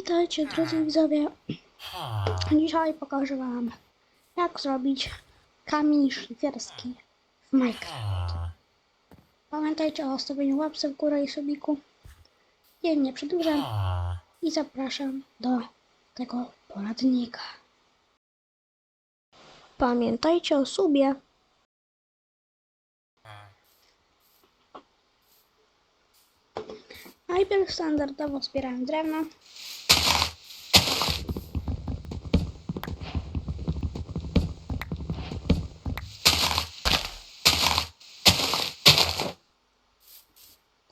Witajcie drodzy widzowie. Dzisiaj pokażę wam jak zrobić kamień szlifierski w Minecraft. Pamiętajcie o stawieniu łapce w górę i subiku. Ja nie przedłużam i zapraszam do tego poradnika. Pamiętajcie o subie. Najpierw standardowo zbierałem drewno.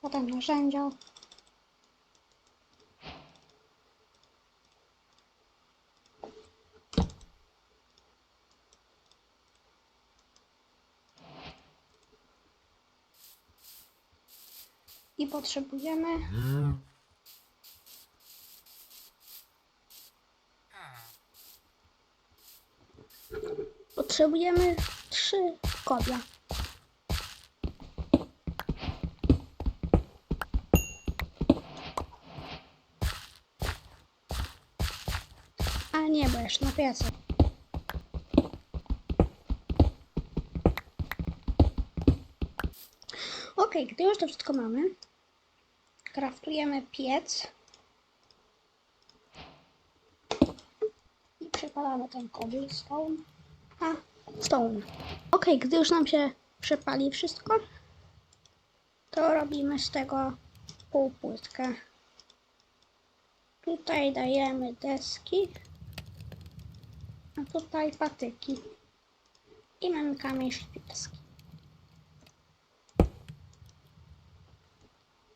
Potem narzędzia. I potrzebujemy Potrzebujemy trzy kobla. Nie, bo jeszcze na piasek. Ok, gdy już to wszystko mamy, kraftujemy piec i przepalamy ten cobblestone. A, stone. Ok, gdy już nam się przepali wszystko, to robimy z tego półpłytkę. Tutaj dajemy deski, a tutaj patyki. I mamy kamień szlifierski.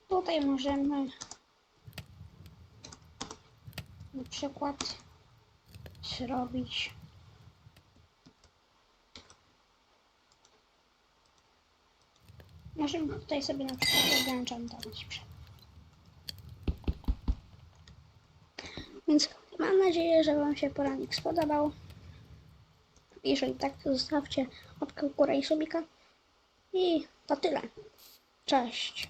Tutaj możemy na przykład zrobić Możemy tutaj sobie na przykład zeenchantować. Więc mam nadzieję, że Wam się poranek spodobał. Jeżeli tak, to zostawcie łapkę w górę i subika. I to tyle. Cześć.